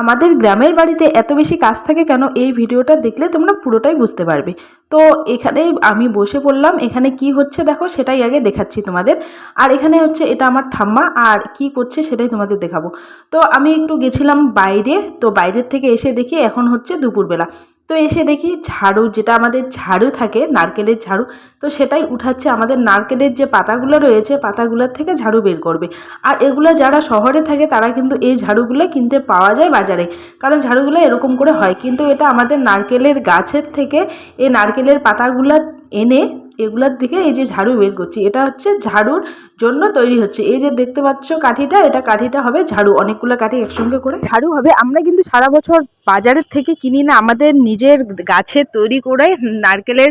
আমাদের গ্রামের বাড়িতে এত বেশি কাজ থাকে কেন? এই ভিডিওটা দেখলে তোমরা পুরোটাই বুঝতে পারবে। তো এখানে আমি বসে পড়লাম, এখানে কি হচ্ছে দেখো সেটাই আগে দেখাচ্ছি তোমাদের। আর এখানে হচ্ছে এটা আমার ঠাম্মা, আর কি করছে সেটাই তোমাদের দেখাবো। তো আমি একটু গেছিলাম বাইরে, তো বাইরের থেকে এসে দেখি এখন হচ্ছে দুপুরবেলা। তো এসে দেখি ঝাড়ু, যেটা আমাদের ঝাড়ু থাকে, নারকেলের ঝাড়ু, তো সেটাই উঠাচ্ছে। আমাদের নারকেলের যে পাতাগুলো রয়েছে, পাতাগুলোর থেকে ঝাড়ু বের করবে। আর এগুলো যারা শহরে থাকে, তারা কিন্তু এই ঝাড়ুগুলো কিনতে পাওয়া যায় বাজারে। কারণ ঝাড়ুগুলো এরকম করে হয়। কিন্তু এটা আমাদের নারকেলের গাছের থেকে, এই নারকেলের পাতাগুলো এনে এগুলার দিকে এই যে ঝাড়ু বের করছি, এটা হচ্ছে ঝাড়ুর জন্য তৈরি হচ্ছে। এই যে দেখতে পাচ্ছ কাঠিটা, এটা কাঠিটা হবে ঝাড়ু, অনেকগুলো কাঠি একসঙ্গে করে। ঝাড়ু হবে, আমরা কিন্তু সারা বছর বাজারের থেকে কিনি না, আমাদের নিজের গাছে তৈরি করে নারকেলের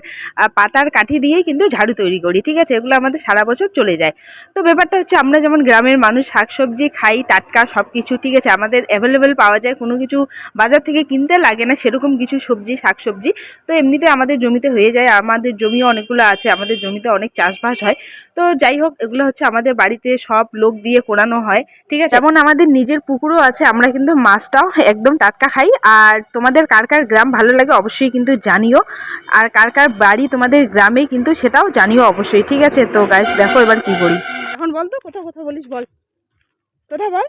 পাতার কাঠি দিয়েই কিন্তু ঝাড়ু তৈরি করি, ঠিক আছে? এগুলো আমাদের সারা বছর চলে যায়। তো ব্যাপারটা হচ্ছে, আমরা যেমন গ্রামের মানুষ, শাকসবজি খাই, টাটকা সব কিছু ঠিক আছে? আমাদের অ্যাভেলেবেল পাওয়া যায়, কোনো কিছু বাজার থেকে কিনতে লাগে না, সেরকম কিছু সবজি, শাকসবজি। তো এমনিতে আমাদের জমিতে হয়ে যায়, আমাদের জমিও অনেকগুলো আছে, আমাদের জমিতে অনেক চাষবাস হয়। তো যাই হোক, এগুলো হচ্ছে আমাদের বাড়িতে সব লোক দিয়ে কোরানো হয়, ঠিক আছে? যেমন আমাদের নিজের পুকুরও আছে, আমরা কিন্তু মাছটাও একদম টাটকা খাই। আর তোমাদের কার কার গ্রাম ভালো লাগে অবশ্যই কিন্তু জানিও। আর কার কার বাড়ি তোমাদের গ্রামে কিন্তু সেটাও জানিও অবশ্যই, ঠিক আছে? তো গাইস দেখো এবার কি করি। এখন বল তো কোথাও কথা বলিস বল। কোথা বল?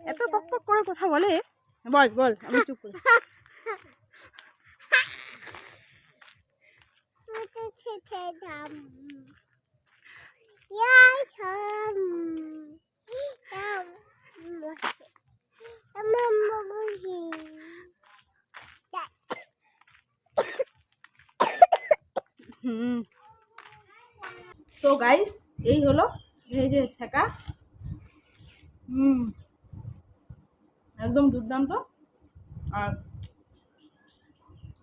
এত টক করে কথা বলে। বল বল, আমি চুপ করি। তো গাইস এই হলো এই যে ছেঁকা। হুম। একদম দুর্দান্ত। আর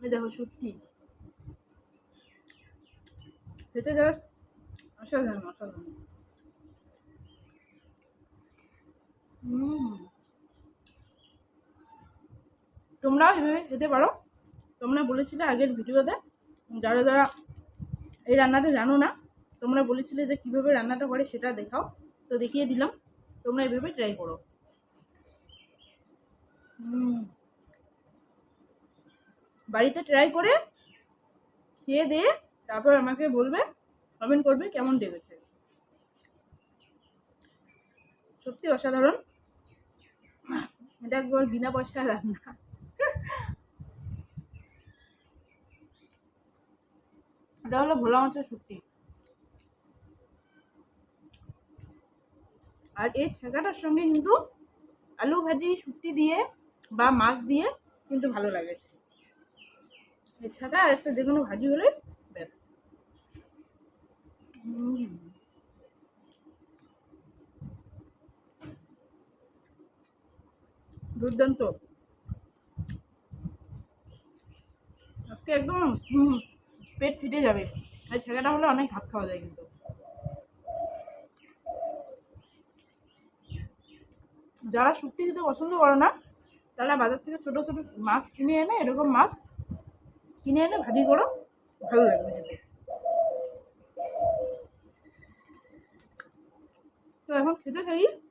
দেখো সত্যি খেতে জাস্ট অসাধারণ অসাধারণ তোমরাও এভাবে খেতে পারো তোমরা বলেছিলে আগের ভিডিওতে যারা যারা এই রান্নাটা জানো না তোমরা বলেছিলে যে কীভাবে রান্নাটা করে সেটা দেখাও তো দেখিয়ে দিলাম তোমরা এভাবে ট্রাই করো বাড়িতে ট্রাই করে খেয়ে দিয়ে তারপর আমাকে বলবে, কমেন্ট করবে কেমন লেগেছে। সত্যি অসাধারণ। এটা একবার বিনা পয়সায় রান্না। এটা হলো ভোলা মাছের শুটকি। আর এই ছেঁকাটার সঙ্গে কিন্তু আলু ভাজি, শুটকি দিয়ে বা মাছ দিয়ে কিন্তু ভালো লাগে। এই ছেঁকা আর একটা যে কোনো ভাজি হলে। দুর্দান্ত। আজকে একদম পেট ফিটে যাবে। আর ছেঁকাটা হলে অনেক ভাত খাওয়া যায় কিন্তু। যারা শুক্তি খেতে পছন্দ করে না, তারা বাজার থেকে ছোটো ছোটো মাছ কিনে এনে, এরকম মাছ কিনে এনে ভাজি করো, ভালো লাগবে খেতে। তো এখন খেতে থাকি টাটা